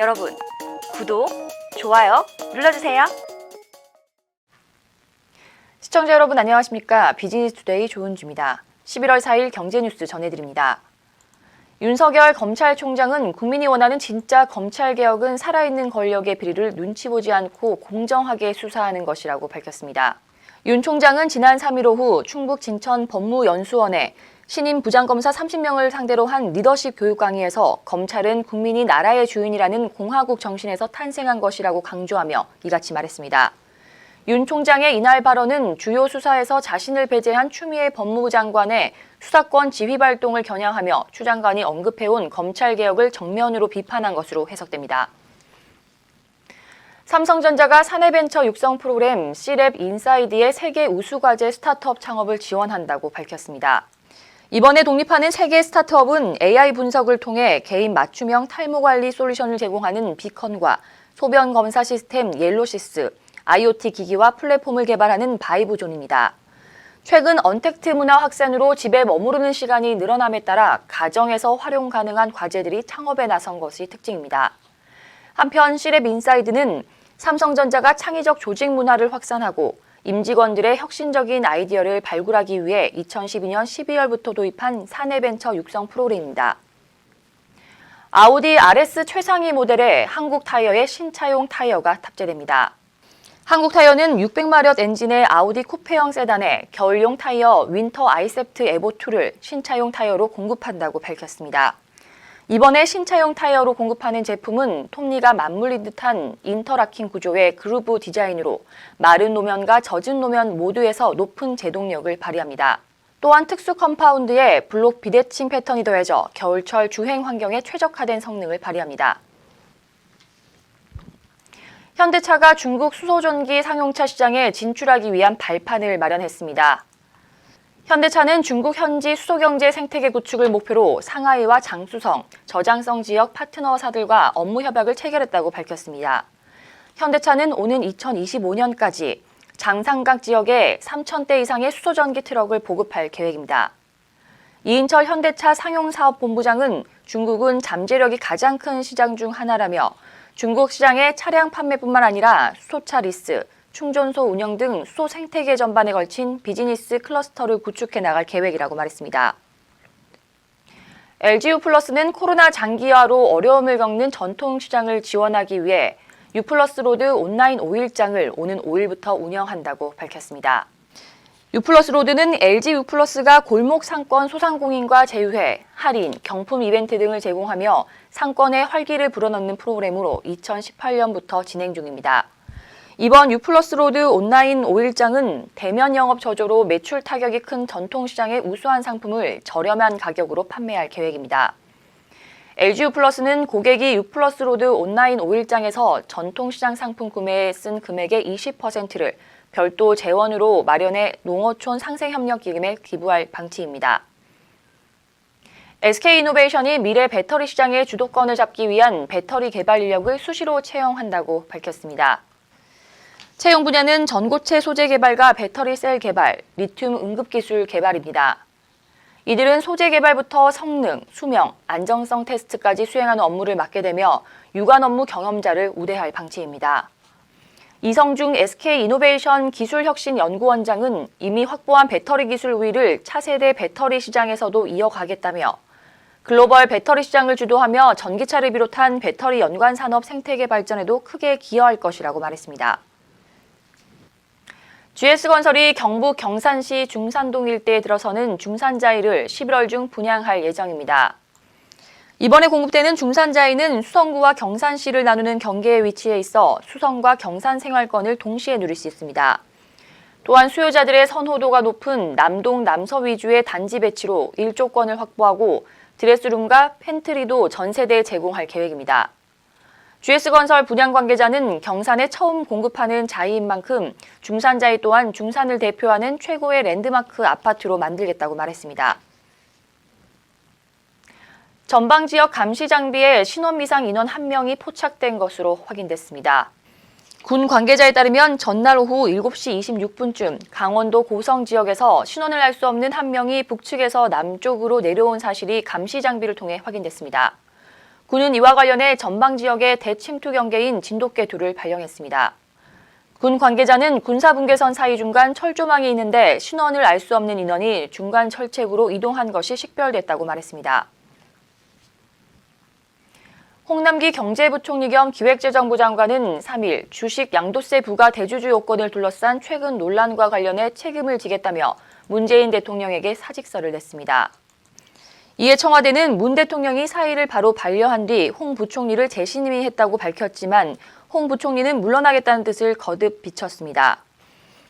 여러분, 구독, 좋아요 눌러주세요. 시청자 여러분 안녕하십니까? 비즈니스 투데이 조은주입니다. 11월 4일 경제 뉴스 전해드립니다. 윤석열 검찰총장은 국민이 원하는 진짜 검찰 개혁은 살아있는 권력의 비리를 눈치 보지 않고 공정하게 수사하는 것이라고 밝혔습니다. 윤 총장은 지난 3일 오후 충북 진천 법무연수원에 신임 부장검사 30명을 상대로 한 리더십 교육 강의에서 검찰은 국민이 나라의 주인이라는 공화국 정신에서 탄생한 것이라고 강조하며 이같이 말했습니다. 윤 총장의 이날 발언은 주요 수사에서 자신을 배제한 추미애 법무부 장관의 수사권 지휘 발동을 겨냥하며 추 장관이 언급해온 검찰 개혁을 정면으로 비판한 것으로 해석됩니다. 삼성전자가 사내벤처 육성 프로그램 C랩 인사이드의 세계 우수과제 스타트업 창업을 지원한다고 밝혔습니다. 이번에 독립하는 세계 스타트업은 AI 분석을 통해 개인 맞춤형 탈모 관리 솔루션을 제공하는 비컨과 소변 검사 시스템 옐로시스, IoT 기기와 플랫폼을 개발하는 바이브존입니다. 최근 언택트 문화 확산으로 집에 머무르는 시간이 늘어남에 따라 가정에서 활용 가능한 과제들이 창업에 나선 것이 특징입니다. 한편 C랩 인사이드는 삼성전자가 창의적 조직 문화를 확산하고 임직원들의 혁신적인 아이디어를 발굴하기 위해 2012년 12월부터 도입한 사내벤처 육성 프로그램입니다. 아우디 RS 최상위 모델에 한국 타이어의 신차용 타이어가 탑재됩니다. 한국 타이어는 600마력 엔진의 아우디 쿠페형 세단에 겨울용 타이어 윈터 아이셉트 에보2를 신차용 타이어로 공급한다고 밝혔습니다. 이번에 신차용 타이어로 공급하는 제품은 톱니가 맞물린 듯한 인터라킹 구조의 그루브 디자인으로 마른 노면과 젖은 노면 모두에서 높은 제동력을 발휘합니다. 또한 특수 컴파운드에 블록 비대칭 패턴이 더해져 겨울철 주행 환경에 최적화된 성능을 발휘합니다. 현대차가 중국 수소전기 상용차 시장에 진출하기 위한 발판을 마련했습니다. 현대차는 중국 현지 수소경제 생태계 구축을 목표로 상하이와 장수성, 저장성 지역 파트너사들과 업무 협약을 체결했다고 밝혔습니다. 현대차는 오는 2025년까지 장상각 지역에 3,000대 이상의 수소전기 트럭을 보급할 계획입니다. 이인철 현대차 상용사업본부장은 중국은 잠재력이 가장 큰 시장 중 하나라며 중국 시장의 차량 판매뿐만 아니라 수소차 리스, 충전소 운영 등 수소 생태계 전반에 걸친 비즈니스 클러스터를 구축해 나갈 계획이라고 말했습니다. LGU 플러스는 코로나 장기화로 어려움을 겪는 전통 시장을 지원하기 위해 U 로드 온라인 5일장을 오는 5일부터 운영한다고 밝혔습니다. U 로드는 LG U 플러스가 골목 상권 소상공인과 제휴해 할인, 경품 이벤트 등을 제공하며 상권에 활기를 불어넣는 프로그램으로 2018년부터 진행 중입니다. 이번 유플러스 로드 온라인 5일장은 대면 영업 저조로 매출 타격이 큰 전통시장의 우수한 상품을 저렴한 가격으로 판매할 계획입니다. LG 유플러스는 고객이 유플러스 로드 온라인 5일장에서 전통시장 상품 구매에 쓴 금액의 20%를 별도 재원으로 마련해 농어촌 상생협력기금에 기부할 방침입니다. SK이노베이션이 미래 배터리 시장의 주도권을 잡기 위한 배터리 개발 인력을 수시로 채용한다고 밝혔습니다. 채용 분야는 전고체 소재 개발과 배터리 셀 개발, 리튬 응급 기술 개발입니다. 이들은 소재 개발부터 성능, 수명, 안정성 테스트까지 수행하는 업무를 맡게 되며 유관 업무 경험자를 우대할 방침입니다. 이성중 SK이노베이션 기술혁신연구원장은 이미 확보한 배터리 기술 우위를 차세대 배터리 시장에서도 이어가겠다며 글로벌 배터리 시장을 주도하며 전기차를 비롯한 배터리 연관 산업 생태계 발전에도 크게 기여할 것이라고 말했습니다. GS건설이 경북 경산시 중산동 일대에 들어서는 중산자이를 11월 중 분양할 예정입니다. 이번에 공급되는 중산자이는 수성구와 경산시를 나누는 경계에 위치해 있어 수성과 경산 생활권을 동시에 누릴 수 있습니다. 또한 수요자들의 선호도가 높은 남동 남서 위주의 단지 배치로 일조권을 확보하고 드레스룸과 팬트리도 전세대에 제공할 계획입니다. GS건설 분양 관계자는 경산에 처음 공급하는 자이인 만큼 중산자이 또한 중산을 대표하는 최고의 랜드마크 아파트로 만들겠다고 말했습니다. 전방 지역 감시 장비에 신원 미상 인원 한 명이 포착된 것으로 확인됐습니다. 군 관계자에 따르면 전날 오후 7시 26분쯤 강원도 고성 지역에서 신원을 알 수 없는 한 명이 북측에서 남쪽으로 내려온 사실이 감시 장비를 통해 확인됐습니다. 군은 이와 관련해 전방 지역의 대침투 경계인 진돗개 둘을 발령했습니다. 군 관계자는 군사분계선 사이 중간 철조망이 있는데 신원을 알 수 없는 인원이 중간 철책으로 이동한 것이 식별됐다고 말했습니다. 홍남기 경제부총리 겸 기획재정부 장관은 3일 주식 양도세 부과 대주주 요건을 둘러싼 최근 논란과 관련해 책임을 지겠다며 문재인 대통령에게 사직서를 냈습니다. 이에 청와대는 문 대통령이 사의를 바로 반려한 뒤 홍 부총리를 재신임했다고 밝혔지만 홍 부총리는 물러나겠다는 뜻을 거듭 비쳤습니다.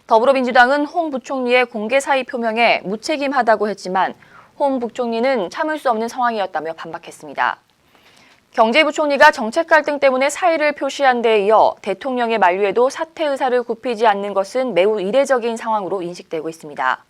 더불어민주당은 홍 부총리의 공개 사의 표명에 무책임하다고 했지만 홍 부총리는 참을 수 없는 상황이었다며 반박했습니다. 경제부총리가 정책 갈등 때문에 사의를 표시한 데 이어 대통령의 만류에도 사퇴 의사를 굽히지 않는 것은 매우 이례적인 상황으로 인식되고 있습니다.